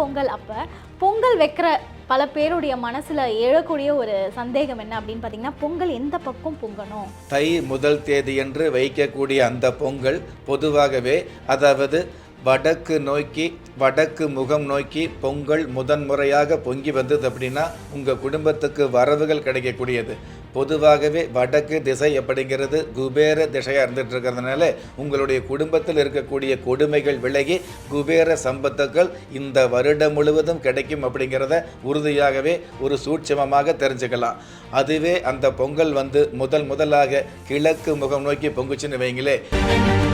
பொங்கல் அப்போ பொங்கல் வைக்கிற பல பேருடைய மனசில் எழக்கூடிய ஒரு சந்தேகம் என்ன அப்படின்னு பார்த்தீங்கன்னா பொங்கல் எந்த பக்கம் பொங்கணும்? தை முதல் தேதி என்று வைக்கக்கூடிய அந்த பொங்கல் பொதுவாகவே அதாவது வடக்கு நோக்கி வடக்கு முகம் நோக்கி பொங்கல் முதன்முறையாக பொங்கி வந்தது அப்படின்னா உங்கள் குடும்பத்துக்கு வரவுகள் கிடைக்கக்கூடியது. பொதுவாகவே வடக்கு திசை அப்படிங்கிறது குபேர திசையாக இருந்துட்டு இருக்கிறதுனால உங்களுடைய குடும்பத்தில் இருக்கக்கூடிய கொடுமைகள் விலகி குபேர சம்பத்துக்கள் இந்த வருடம் முழுவதும் கிடைக்கும் அப்படிங்கிறத உறுதியாகவே ஒரு சூட்சமமாக தெரிஞ்சுக்கலாம். அதுவே அந்த பொங்கல் வந்து முதல் முதலாக கிழக்கு முகம் நோக்கி பொங்குச்சுன்னு வைங்களேன்.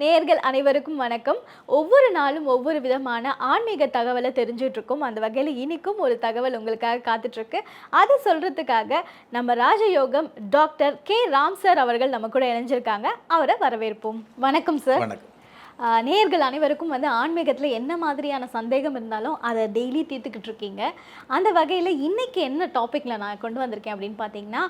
நேர்கள் அனைவருக்கும் வணக்கம். ஒவ்வொரு நாளும் ஒவ்வொரு விதமான ஆன்மீக தகவலை தெரிஞ்சுட்டு இருக்கோம் அந்த வகையில் இனிக்கும் ஒரு தகவல் உங்களுக்காக காத்துட்டு இருக்கு அதை சொல்றதுக்காக நம்ம ராஜயோகம் டாக்டர் கே ராம் சார் அவர்கள் நம்ம கூட இணைஞ்சிருக்காங்க. அவரை வரவேற்போம். வணக்கம் சார். நேயர்கள் அனைவருக்கும் வந்து ஆன்மீகத்தில் என்ன மாதிரியான சந்தேகம் இருந்தாலும் அதை டெய்லி தீர்த்துக்கிட்டு இருக்கீங்க அந்த வகையில் இன்னைக்கு என்ன டாப்பிக்கில் நான் கொண்டு வந்திருக்கேன் அப்படின்னு பார்த்தீங்கன்னா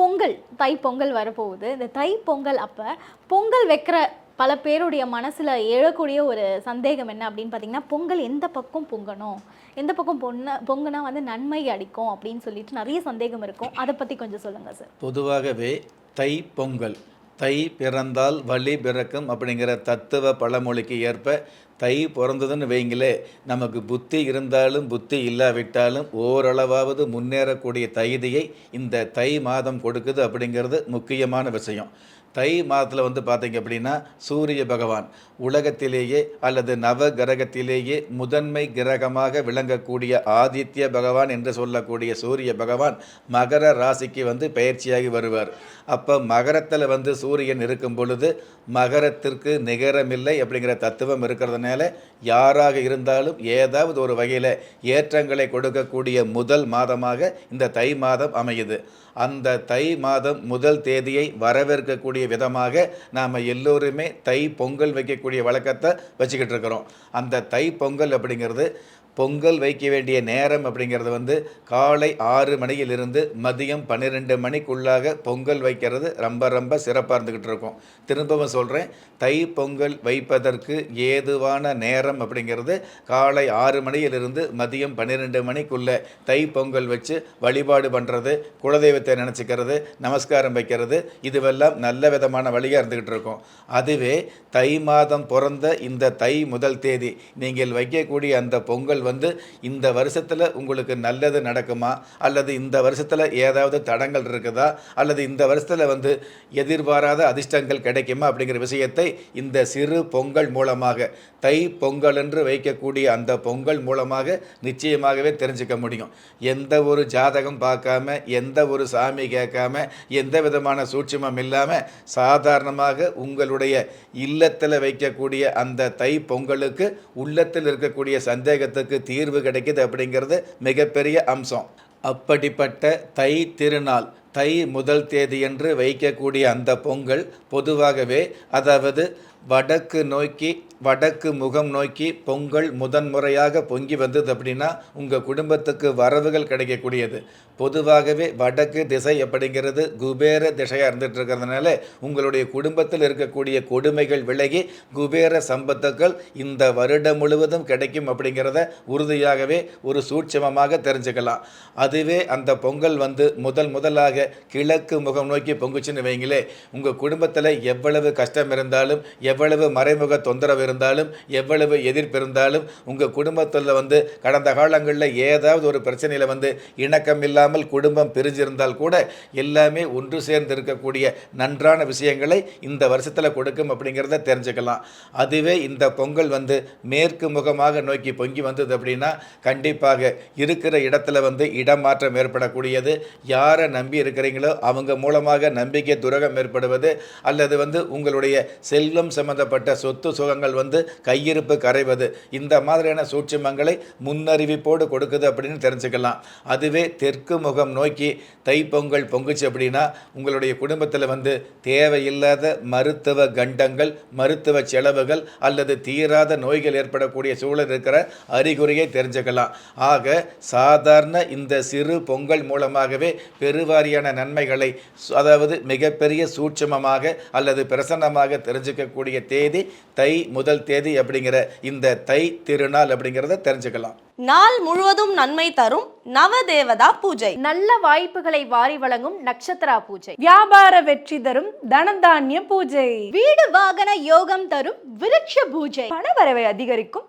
பொங்கல் தை பொங்கல் வரப்போகுது. இந்த தை பொங்கல் அப்போ பொங்கல் வைக்கிற பல பேருடைய மனசில் எழக்கூடிய ஒரு சந்தேகம் என்ன அப்படின்னு பார்த்தீங்கன்னா பொங்கல் எந்த பக்கம் பொங்கணும்? எந்த பக்கம் பொண்ண பொங்குனா வந்து நன்மை அடிக்கும் அப்படின்னு சொல்லிட்டு நிறைய சந்தேகம் இருக்கும். அதை பற்றி கொஞ்சம் சொல்லுங்கள் சார் பொதுவாகவே தை பொங்கல் தை பிறந்தால் வழி பிறக்கும் அப்படிங்கிற தத்துவ பழமொழிக்கு ஏற்ப தை பிறந்ததுன்னு வைங்களே நமக்கு புத்தி இருந்தாலும் புத்தி இல்லாவிட்டாலும் ஓரளவாவது முன்னேறக்கூடிய தகுதியை இந்த தை மாதம் கொடுக்குது அப்படிங்கிறது முக்கியமான விஷயம். தை மாதத்தில் வந்து பார்த்தீங்க அப்படின்னா சூரிய பகவான் உலகத்திலேயே அல்லது நவ கிரகத்திலேயே முதன்மை கிரகமாக விளங்கக்கூடிய ஆதித்ய பகவான் என்று சொல்லக்கூடிய சூரிய பகவான் மகர ராசிக்கு வந்து பயிற்சியாகி வருவார். அப்போ மகரத்தில் வந்து சூரியன் இருக்கும் பொழுது மகரத்திற்கு நிகரமில்லை அப்படிங்கிற தத்துவம் இருக்கிறதுனால யாராக இருந்தாலும் ஏதாவது ஒரு வகையில் ஏற்றங்களை கொடுக்கக்கூடிய முதல் மாதமாக இந்த தை மாதம் அமையுது. அந்த தை மாதம் முதல் தேதியை வரவேற்கக்கூடிய விதமாக நாம் எல்லோருமே தை பொங்கல் வைக்கக்கூடிய வழக்கத்தை வச்சுக்கிட்டு இருக்கிறோம். அந்த தை பொங்கல் அப்படிங்கிறது பொங்கல் வைக்க வேண்டிய நேரம் அப்படிங்கிறது வந்து காலை ஆறு மணியிலிருந்து மதியம் பன்னிரெண்டு மணிக்குள்ளாக பொங்கல் வைக்கிறது ரொம்ப ரொம்ப சிறப்பாக இருந்துக்கிட்டு இருக்கும். திரும்பவும் சொல்கிறேன் தை பொங்கல் வைப்பதற்கு ஏதுவான நேரம் அப்படிங்கிறது காலை ஆறு மணியிலிருந்து மதியம் பன்னிரெண்டு மணிக்குள்ளே தை பொங்கல் வச்சு வழிபாடு பண்ணுறது குலதெய்வத்தை நினச்சிக்கிறது நமஸ்காரம் வைக்கிறது இதுவெல்லாம் நல்ல விதமான வழியாக இருந்துக்கிட்டு இருக்கும். அதுவே தை மாதம் பிறந்த இந்த தை முதல் தேதி நீங்கள் வைக்கக்கூடிய அந்த பொங்கல் வந்து இந்த வருஷத்தில் உங்களுக்கு நல்லது நடக்குமா? அல்லது இந்த வருஷத்தில் ஏதாவது தடங்கள் இருக்குதா? அல்லது இந்த வருஷத்தில் வந்து எதிர்பாராத அதிர்ஷ்டங்கள் கிடைக்குமா? அப்படிங்கிற விஷயத்தை இந்த சிறு பொங்கல் மூலமாக தை பொங்கல் என்று வைக்கக்கூடிய அந்த பொங்கல் மூலமாக நிச்சயமாகவே தெரிஞ்சுக்க முடியும். எந்த ஒரு ஜாதகம் பார்க்காம எந்த ஒரு சாமி கேட்காம எந்த விதமான சூட்சுமம் இல்லாமல் சாதாரணமாக உங்களுடைய இல்லத்தில் வைக்கக்கூடிய அந்த தை பொங்கலுக்கு உள்ளத்தில் இருக்கக்கூடிய சந்தேகத்துக்கு தீர்வு கிடைக்குது அப்படிங்கிறது மிகப்பெரிய அம்சம். அப்படிப்பட்ட தை திருநாள் தை முதல் தேதியன்று வைக்கக்கூடிய அந்த பொங்கல் பொதுவாகவே அதாவது வடக்கு நோக்கி வடக்கு முகம் நோக்கி பொங்கல் முதன்முறையாக பொங்கி வந்தது அப்படின்னா உங்கள் குடும்பத்துக்கு வரவுகள் கிடைக்கக்கூடியது. பொதுவாகவே வடக்கு திசை அப்படிங்கிறது குபேர திசையாக இருந்துகிட்டு இருக்கிறதுனால உங்களுடைய குடும்பத்தில் இருக்கக்கூடிய கொடுமைகள் விலகி குபேர சம்பத்துக்கள் இந்த வருடம் முழுவதும் கிடைக்கும் அப்படிங்கிறத உறுதியாகவே ஒரு சூட்சமமாக தெரிஞ்சுக்கலாம். அதுவே அந்த பொங்கல் வந்து முதல் முதலாக கிழக்கு முகம் நோக்கி பொங்குச்சுன்னு வைங்களே உங்கள் குடும்பத்தில் எவ்வளவு கஷ்டம் இருந்தாலும் எவ்வளவு மறைமுக தொந்தரவு இருந்தாலும் எவ்வளவு எதிர்ப்பு இருந்தாலும் உங்கள் குடும்பத்தில் வந்து கடந்த காலங்களில் ஏதாவது ஒரு பிரச்சனையில் வந்து இணக்கம் இல்லாமல் குடும்பம் பிரிஞ்சிருந்தால் கூட எல்லாமே ஒன்று சேர்ந்து இருக்கக்கூடிய நன்றான விஷயங்களை இந்த வருஷத்தில் கொடுக்கும் அப்படிங்கிறத தெரிஞ்சுக்கலாம். அதுவே இந்த பொங்கல் வந்து மேற்கு முகமாக நோக்கி பொங்கி வந்தது அப்படின்னா கண்டிப்பாக இருக்கிற இடத்துல வந்து இடமாற்றம் ஏற்படக்கூடியது. யாரை நம்பி இருக்கிறீங்களோ அவங்க மூலமாக நம்பிக்கை துரகம் ஏற்படுவது அல்லது வந்து உங்களுடைய செல்வம் சம்பந்தப்பட்ட சொத்து சுகங்கள் வந்து கையிருப்பு கரைவது. இந்த மாதிரியான சூட்சுமங்களை முன்னறிவிப்போடு கொடுக்குது அப்படின்னு தெரிஞ்சுக்கலாம். அதுவே தெற்கு முகம் நோக்கி தைப்பொங்கல் பொங்குச்சு அப்படின்னா உங்களுடைய குடும்பத்தில் வந்து தேவையில்லாத மருத்துவ கண்டங்கள் மருத்துவ செலவுகள் அல்லது தீராத நோய்கள் ஏற்படக்கூடிய சூழல் இருக்கிற அறிகுறியை தெரிஞ்சுக்கலாம். ஆக சாதாரண இந்த சிறு பொங்கல் மூலமாகவே பெருவாரியான நன்மைகளை அதாவது மிகப்பெரிய சூட்சுமமாக அல்லது பிரசன்னமாக தெரிஞ்சுக்கக்கூடிய தேதி தை முதல் தேதி அப்படிங்கிற இந்த தை திருநாள் அப்படிங்கிறத தெரிஞ்சுக்கலாம். நாள் முழுவதும் நன்மை தரும் நவதேவதா பூஜை. நல்ல வாய்ப்புகளை வாரி வழங்கும் நட்சத்திரா பூஜை. வியாபார வெற்றி தரும் தனதானிய பூஜை. வீடு வாகன யோகம் தரும் விருட்ச பூஜை. பணவரவை அதிகரிக்கும்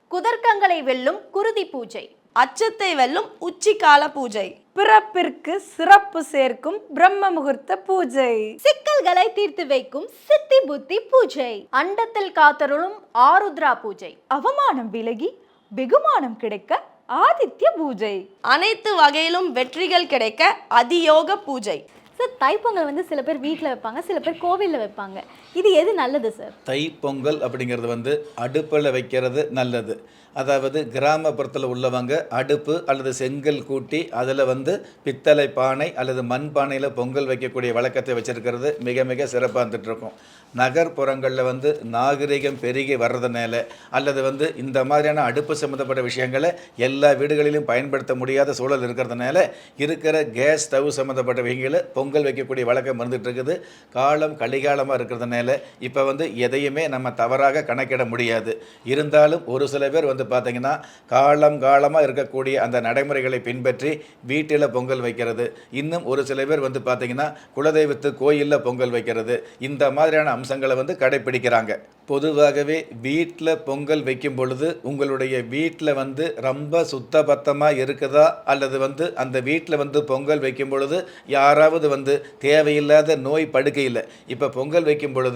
குதர்க்கங்களை வெல்லும் குருதி பூஜை. அச்சத்தை வெல்லும் உச்சிக்கால பூஜை. பிறப்பிற்கு சிறப்பு சேர்க்கும் பிரம்ம முகூர்த்த பூஜை. சிக்கல்களை தீர்த்து வைக்கும் சித்தி புத்தி பூஜை. அண்டத்தில் காத்தருளும் ஆருத்ரா பூஜை. அவமானம் விலகி வெகுமானம் கிடைக்க ஆதித்ய பூஜை. அனைத்து வகையிலும் வெற்றிகள் கிடைக்க அதியோக பூஜை. சார் தைப்பொங்கல் வந்து சில பேர் வீட்டில் வைப்பாங்க சில பேர் கோவிலில் வைப்பாங்க. இது எது நல்லது சார் தை பொங்கல் அப்படிங்கிறது வந்து அடுப்பில் வைக்கிறது நல்லது. அதாவது கிராமப்புறத்தில் உள்ளவங்க அடுப்பு அல்லது செங்கல் கூட்டி அதில் வந்து பித்தளை பானை அல்லது மண் பானையில் பொங்கல் வைக்கக்கூடிய வழக்கத்தை வச்சிருக்கிறது. மிக மிக சிறப்பாக இருந்துகிட்ருக்கும் நகர்ப்புறங்களில் வந்து நாகரிகம் பெருகி வர்றதுனால அல்லது வந்து இந்த மாதிரியான அடுப்பு சம்மந்தப்பட்ட விஷயங்களை எல்லா வீடுகளிலும் பயன்படுத்த முடியாத சூழல் இருக்கிறதுனால இருக்கிற கேஸ் ஸ்டவ் சம்மந்தப்பட்ட விஷயங்களை பொங்கல் வைக்கக்கூடிய வழக்கம் இருந்துகிட்ருக்குது காலம் கலிகாலமாக இருக்கிறதுனால இப்போ வந்து எதையுமே நம்ம தவறாக கணக்கிட முடியாது. இருந்தாலும் ஒரு சில பேர் வந்து பார்த்திங்கன்னா காலம் காலமாக இருக்கக்கூடிய அந்த நடைமுறைகளை பின்பற்றி வீட்டில் பொங்கல் வைக்கிறது. இன்னும் ஒரு சில பேர் வந்து பார்த்திங்கன்னா குலதெய்வத்து கோயிலில் பொங்கல் வைக்கிறது. இந்த மாதிரியான அம்சங்களை வந்து கடைப்பிடிக்கிறாங்க. பொதுவாகவே வீட்டில் பொங்கல் வைக்கும் பொழுது உங்களுடைய வீட்டில் வந்து ரொம்ப சுத்தபத்தமாக இருக்குதா? அல்லது வந்து அந்த வீட்டில் வந்து பொங்கல் வைக்கும் பொழுது யாராவது வந்து தேவையில்லாத நோய் படுக்கையில் இப்போ பொங்கல் வைக்கும் பொழுது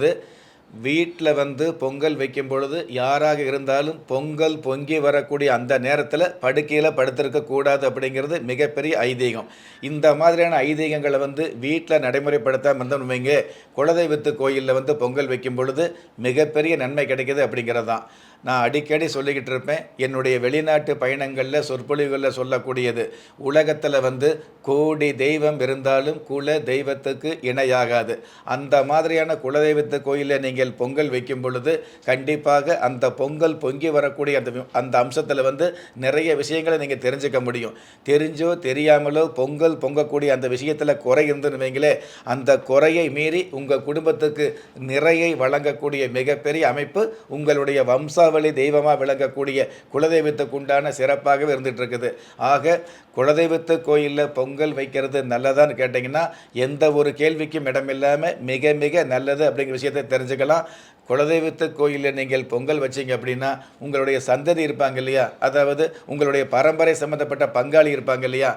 வீட்டில் வந்து பொங்கல் வைக்கும் பொழுது யாராக இருந்தாலும் பொங்கல் பொங்கி வரக்கூடிய அந்த நேரத்தில் படுக்கையில் படுத்திருக்கக்கூடாது அப்படிங்கிறது மிகப்பெரிய ஐதீகம். இந்த மாதிரியான ஐதீகங்களை வந்து வீட்டில் நடைமுறைப்படுத்தாமல் இருந்தோம்னு வைங்க குலதெய்வத்து கோயிலில் வந்து பொங்கல் வைக்கும் பொழுது மிகப்பெரிய நன்மை கிடைக்கிது அப்படிங்கிறது தான் நான் அடிக்கடி சொல்லிக்கிட்டு இருப்பேன் என்னுடைய வெளிநாட்டு பயணங்களில் சொற்பொழிவுகளில் சொல்லக்கூடியது உலகத்தில் வந்து கோடி தெய்வம் இருந்தாலும் குல தெய்வத்துக்கு இணையாகாது. அந்த மாதிரியான குலதெய்வத்து கோயிலில் நீங்கள் பொங்கல் வைக்கும் பொழுது கண்டிப்பாக அந்த பொங்கல் பொங்கி வரக்கூடிய அந்த அந்த அம்சத்தில் வந்து நிறைய விஷயங்களை நீங்கள் தெரிஞ்சுக்க முடியும். தெரிஞ்சோ தெரியாமலோ பொங்கல் பொங்கக்கூடிய அந்த விஷயத்தில் குறை இருந்துன்னு வைங்களே அந்த குறையை மீறி உங்கள் குடும்பத்துக்கு நிறையை வழங்கக்கூடிய மிகப்பெரிய அமைப்பு உங்களுடைய தீபாவளி தெய்வமாக விளங்கக்கூடிய குலதெய்வத்துக்கு உண்டான சிறப்பாகவே இருந்துகிட்ருக்குது. ஆக குலதெய்வத்து கோயிலில் பொங்கல் வைக்கிறது நல்லதான்னு கேட்டிங்கன்னா எந்த ஒரு கேள்விக்கும் இடமில்லாமல் மிக மிக நல்லது அப்படிங்கிற விஷயத்தை தெரிஞ்சுக்கலாம். குலதெய்வத்து கோயிலில் நீங்கள் பொங்கல் வச்சீங்க அப்படின்னா உங்களுடைய சந்ததி இருப்பாங்க இல்லையா? அதாவது உங்களுடைய பரம்பரை சம்மந்தப்பட்ட பங்காளி இருப்பாங்க இல்லையா?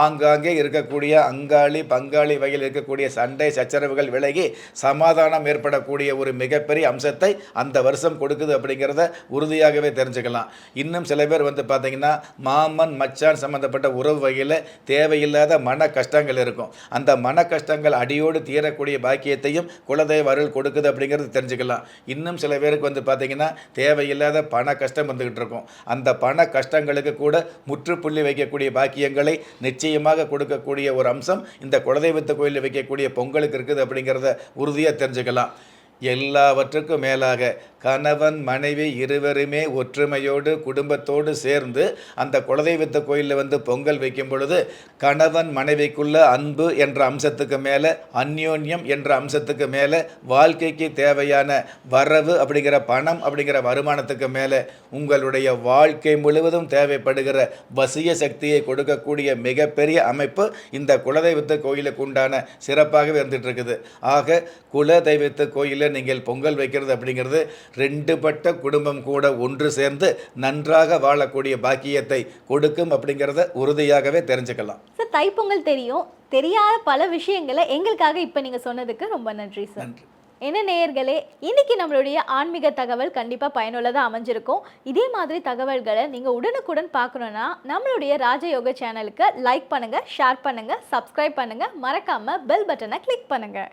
ஆங்காங்கே இருக்கக்கூடிய அங்காளி பங்காளி வகையில் இருக்கக்கூடிய சண்டை சச்சரவுகள் விலகி சமாதானம் ஏற்படக்கூடிய ஒரு மிகப்பெரிய அம்சத்தை அந்த வருஷம் கொடுக்குது அப்படிங்கிறத உறுதியாகவே தெரிஞ்சுக்கலாம். இன்னும் சில பேர் வந்து பார்த்தீங்கன்னா மாமன் மச்சான் சம்மந்தப்பட்ட உறவு வகையில் தேவையில்லாத மன கஷ்டங்கள் இருக்கும். அந்த மன கஷ்டங்கள் அடியோடு தீரக்கூடிய பாக்கியத்தையும் குலதெய்வ அருள் கொடுக்குது அப்படிங்கிறது தெரிஞ்சுக்கலாம். இன்னும் சில பேருக்கு வந்து பார்த்தீங்கன்னா தேவையில்லாத பண கஷ்டம் வந்துக்கிட்டு இருக்கும். அந்த பண கஷ்டங்களுக்கு கூட முற்றுப்புள்ளி வைக்கக்கூடிய பாக்கியங்களை நிச்சயமாக கொடுக்கக்கூடிய ஒரு அம்சம் இந்த குலதெய்வத்து கோயிலில் வைக்கக்கூடிய பொங்கலுக்கு இருக்குது அப்படிங்கிறத உறுதியாக தெரிஞ்சுக்கலாம். எல்லாவற்றுக்கும் மேலாக கணவன் மனைவி இருவருமே ஒற்றுமையோடு குடும்பத்தோடு சேர்ந்து அந்த குலதெய்வத்த கோயிலில் வந்து பொங்கல் வைக்கும் பொழுது கணவன் மனைவிக்குள்ள அன்பு என்ற அம்சத்துக்கு மேலே அந்யோன்யம் என்ற அம்சத்துக்கு மேலே வாழ்க்கைக்கு தேவையான வரவு அப்படிங்கிற பணம் அப்படிங்கிற வருமானத்துக்கு மேலே உங்களுடைய வாழ்க்கை முழுவதும் தேவைப்படுகிற வசிய சக்தியை கொடுக்கக்கூடிய மிகப்பெரிய அமைப்பு இந்த குலதெய்வத்த கோயிலுக்கு உண்டான சிறப்பாகவே இருந்துட்டு இருக்குது. ஆக கோயில் கோயிலில் நீங்கள் பொங்கல் வைக்கிறது அப்படிங்கிறது ரெண்டு பட்ட குடும்பம் கூட ஒன்று சேர்ந்து நன்றாக வாழக்கூடிய பாக்கியத்தை கொடுக்கும் அப்படிங்கிறத உறுதியாகவே தெரிஞ்சுக்கலாம். சார் தைப்பொங்கல் தெரியும். தெரியாத பல விஷயங்களை எங்களுக்காக இப்போ நீங்கள் சொன்னதுக்கு ரொம்ப நன்றி சார். நன்றி. என்ன நேயர்களே இன்னைக்கு நம்மளுடைய ஆன்மீக தகவல் கண்டிப்பாக பயனுள்ளதாக அமைஞ்சிருக்கும். இதே மாதிரி தகவல்களை நீங்கள் உடனுக்குடன் பார்க்கணுன்னா நம்மளுடைய ராஜயோக சேனலுக்கு லைக் பண்ணுங்கள் ஷேர் பண்ணுங்கள் சப்ஸ்கிரைப் பண்ணுங்கள் மறக்காமல் பெல் பட்டனை கிளிக் பண்ணுங்கள்